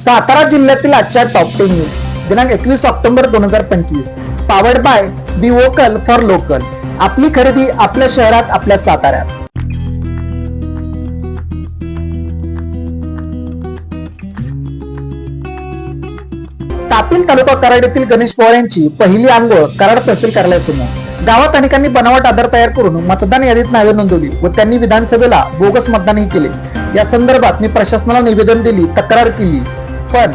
सातारा जिल्ह्यातील आजच्या top ten news दिनांक एकवीस ऑक्टोबर दोन हजार पंचवीस. Powered by be vocal for local आपली खरेदी आपल्या शहरात आपल्या साताऱ्यात. तापील तालुका कराड येथील गणेश पवार यांची पहिली आंघोळ कराड तहसील कार्यालयासमोर. गावात अनेकांनी बनावट आधार तयार करून मतदान यादीत नावे नोंदवली व त्यांनी विधानसभेला बोगस मतदानही केले. या संदर्भात मी प्रशासनाला निवेदन दिली तक्रार केली. पण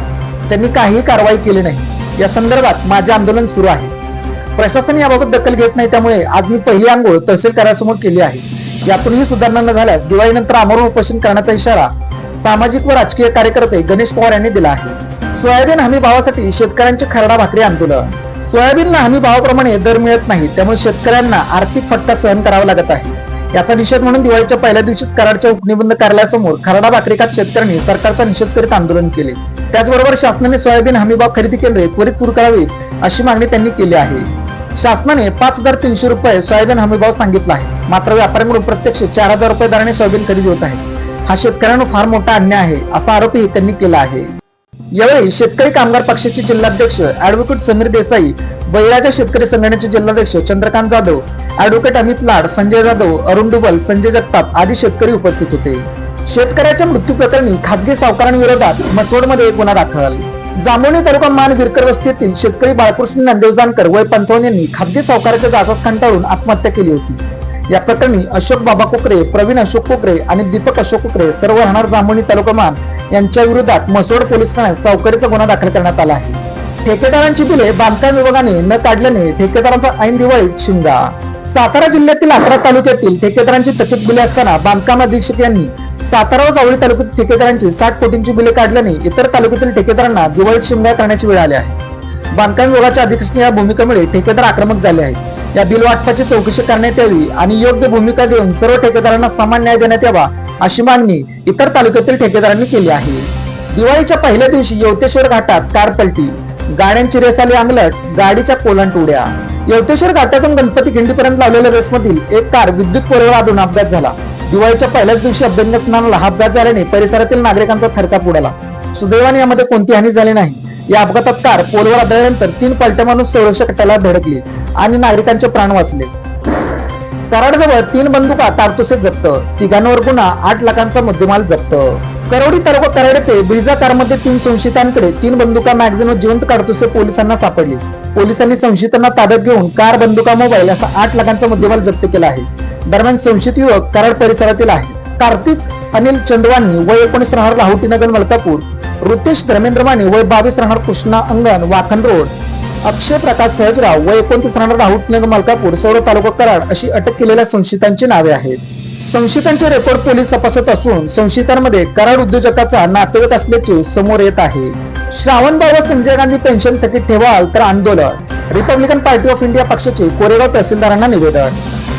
त्यांनी काही कारवाई केली नाही. या संदर्भात माझे आंदोलन सुरू आहे. प्रशासन याबाबत दखल घेत नाही त्यामुळे आज मी पहिली आंघोळ तहसीलदारासमोर केली आहे. यातूनही सुधारणा न झाल्यास दिवाळीनंतर आमरण उपोषण करण्याचा इशारा सामाजिक व राजकीय कार्यकर्ते गणेश पवार यांनी दिला आहे. सोयाबीन हमी भावासाठी शेतकऱ्यांचे खरडा भाकरी आंदोलन. सोयाबीनला हमी भावाप्रमाणे दर मिळत नाही त्यामुळे शेतकऱ्यांना आर्थिक फटका सहन करावा लागत आहे. याचा निषेध म्हणून दिवाळीच्या पहिल्या दिवशीच कराडच्या उपनिबंध कार्यालयासमोर खरडा भाकरी खात शेतकऱ्यांनी सरकारचा निषेध करीत आंदोलन केले. त्याचबरोबर शासनाने सोयाबीन हमीभाव खरेदी केंद्रे त्वरित सुरू करावीत अशी मागणी त्यांनी केली आहे. शासनाने पाच हजार तीनशे रुपये सोयाबीन हमीभाव सांगितला आहे. मात्र व्यापाऱ्यांकडून प्रत्यक्ष चार हजार रुपये दराने सोयाबीन खरेदी होत आहे. हा शेतकऱ्यांना फार मोठा अन्याय आहे असा आरोपही त्यांनी केला आहे. यावेळी शेतकरी कामगार पक्षाचे जिल्हाध्यक्ष अॅडव्होकेट समीर देसाई बळीराजा शेतकरी संघटनेचे जिल्हाध्यक्ष चंद्रकांत जाधव अॅडव्होकेट अमित लाड संजय जाधव अरुण डुबल संजय जगताप आदी शेतकरी उपस्थित होते. शेतकऱ्याच्या मृत्यू प्रकरणी खाजगी सावकारांविरोधात मसवडमध्ये गुन्हा दाखल. जांभोणी तालुका मान विरकर वस्तीतील शेतकरी बाळकृष्ण नंदेवजानकर वय पंचावन्न यांनी खाजगी सावकाराच्या जागाच कंटाळून आत्महत्या केली होती. या प्रकरणी अशोक बाबा कोकरे प्रवीण अशोक कोकरे आणि दीपक अशोक कोकरे सर्व राहणार जांभोणी तालुका मान यांच्या विरोधात मसवड पोलीस ठाण्यात सावकारीचा गुन्हा दाखल करण्यात आला आहे. ठेकेदारांची बिले बांधकाम विभागाने न काढल्याने ठेकेदारांचा ऐन दिवाळीत शिंगा. सातारा जिल्ह्यातील अकरा तालुक्यातील ठेकेदारांची थकीत बिले असताना बांधकाम अधीक्षक यांनी सातारा व जावळी तालुक्यात ठेकेदारांची साठ कोटींची बिले काढल्याने इतर तालुक्यातील ठेकेदारांना दिवाळीत शिंगा करण्याची वेळ आली आहे. बांधकाम विभागाच्या अधीक्षक या भूमिकेमुळे ठेकेदार आक्रमक झाले आहेत. या बिल वाटपाची चौकशी करण्यात यावी आणि योग्य भूमिका देऊन सर्व ठेकेदारांना समान न्याय देण्यात यावा अशी मागणी इतर तालुक्यातील ठेकेदारांनी केली आहे. दिवाळीच्या पहिल्या दिवशी यवतेश्वर घाटात कार पलटी गाड्यांची रेस आली अंगलट गाडीच्या कोलांट उड्या. यवतेश्वर घाटातून गणपती खिंडीपर्यंत लावलेल्या रेसमधील एक कार विद्युत पोरेवर वादून अपघात झाला. दिवाळीच्या पहिल्याच दिवशी अभ्यंगस्नानाला हा अपघात झाल्याने परिसरातील नागरिकांचा थरकाप उडाला. सुदैवाने यामध्ये कोणती हानी झाली नाही. या अपघातात कार पोलवर आदळल्यानंतर तीन पलट्या माणून संरक्षक कट्ट्याला धडकली आणि नागरिकांचे प्राण वाचले. कराडजवळ तीन बंदुका तारतुसे जप्त. तिघांवर गुन्हा आठ लाखांचा मुद्देमाल जप्त. करवडी तालुका कराड येथे ब्रिजा कारमध्ये तीन संशयितांकडे तीन बंदुका मॅगझिन व जिवंत कारतुसे पोलिसांना सापडली. पोलिसांनी संशयितांना ताब्यात घेऊन कार बंदुका मोबाईल असा आठ लाखांचा मुद्देमाल जप्त केला आहे. दरम्यान संशयित युवक कराड परिसरातील आहे. कार्तिक अनिल चंदवानी वय एकोणीस राहणार लाहोटीनगर मलकापूर. ऋतेश धर्मेंद्र माने वय बावीस राहणार कृष्णा अंगण वाखन रोड. अक्षय प्रकाश सहजराव वय एकोणतीस राहणार राहुटनगर मलकापूर सौर तालुका कराड अशी अटक केलेल्या संशयितांची नावे आहेत. संशयितांचे रेकॉर्ड पोलीस तपासत असून संशयितांमध्ये कराड उद्योजकाचा नातेवाईक असल्याचे समोर येत आहे. श्रावण बाबा संजय गांधी पेन्शन थकीत ठेवाल तर आंदोलन. रिपब्लिकन पार्टी ऑफ इंडिया पक्षाचे कोरेगाव तहसीलदारांना निवेदन.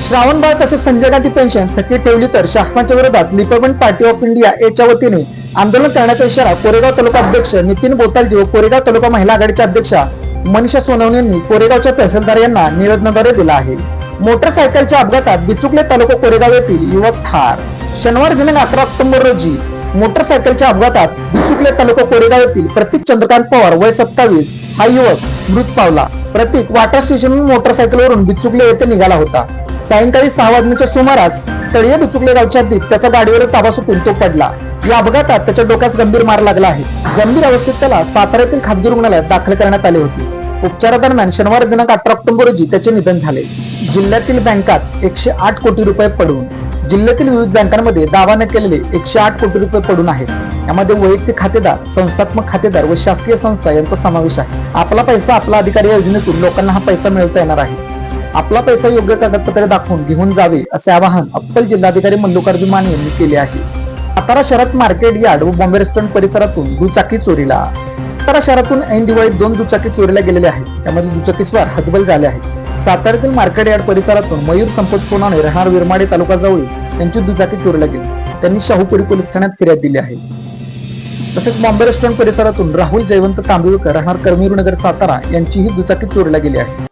श्रावणबाळ तसेच संजय गांधी पेन्शन थकीत ठेवली तर शासनाच्या विरोधात लिपरमेंट पार्टी ऑफ इंडिया याच्या वतीने आंदोलन करण्याचा इशारा कोरेगाव तालुका अध्यक्ष नितीन बोतालजी व कोरेगाव तालुका महिला आघाडीच्या अध्यक्षा मनीषा सोनवणे यांनी कोरेगावच्या तहसीलदार यांना निवेदनाद्वारे दिला आहे. मोटरसायकलच्या अपघातात बिचुकले तालुका कोरेगाव येथील युवक ठार. शनिवार दिनांक अकरा ऑक्टोबर रोजी मोटरसायकलच्या अपघातात बिचुकले तालुका कोरेगाव येथील प्रतीक चंद्रकांत पवार वय सत्तावीस हा युवक मृत पावला. प्रतीक वाटर स्टेशनहून मोटरसायकलवरून बिचुकले येथे निघाला होता. सायंकाळी सहा वाजण्याच्या सुमारास तळीय बिचुकले गावच्या हद्दीत त्याचा गाडीवर ताबा सुटून तो पडला. या अपघातात त्याच्या डोक्यास गंभीर मार लागला आहे. गंभीर अवस्थेत त्याला साताऱ्यातील खासगी रुग्णालयात दाखल करण्यात आले होते. उपचारादरम्यान शनिवार दिनांक अठरा ऑक्टोबर रोजी त्याचे निधन झाले. जिल्ह्यातील बँकात एकशे आठ कोटी रुपये पडून जिल्ह्यातील विविध बँकांमध्ये दावा न केलेले एकशे आठ कोटी रुपये पडून आहेत. यामध्ये वैयक्तिक खातेदार संस्थात्मक खातेदार व शासकीय संस्था यांचा समावेश आहे. आपला पैसा आपला अधिकारी योजनेतून लोकांना हा पैसा मिळवता येणार आहे. आपला पैसा योग्य कागदपत्रे दाखवून घेऊन जावे असे आवाहन अप्पल जिल्हाधिकारी मल्लिकार्जुन माने यांनी केले आहे. सातारा शहरात मार्केट यार्ड व बॉम्बे रेस्टॉरंट परिसरातून दुचाकी चोरीला. सातारा शहरातून ऐन दिवाळीत दोन दुचाकी चोरीला गेलेल्या आहेत. त्यामध्ये दुचाकीस्वार हतबल झाले आहेत. साताऱ्यातील मार्केट यार्ड परिसरातून मयूर संपत सोनाने राहणार विरमाडे तालुका जवळ यांची दुचाकी चोरीला गेली. त्यांनी शाहूपुरी पोलीस ठाण्यात फिर्याद दिली आहे. तसेच बॉम्बे रेस्टॉरंट परिसरातून राहुल जयवंत तांबेकर राहणार कर्मीरुनगर सातारा यांचीही दुचाकी चोरीला गेली आहे.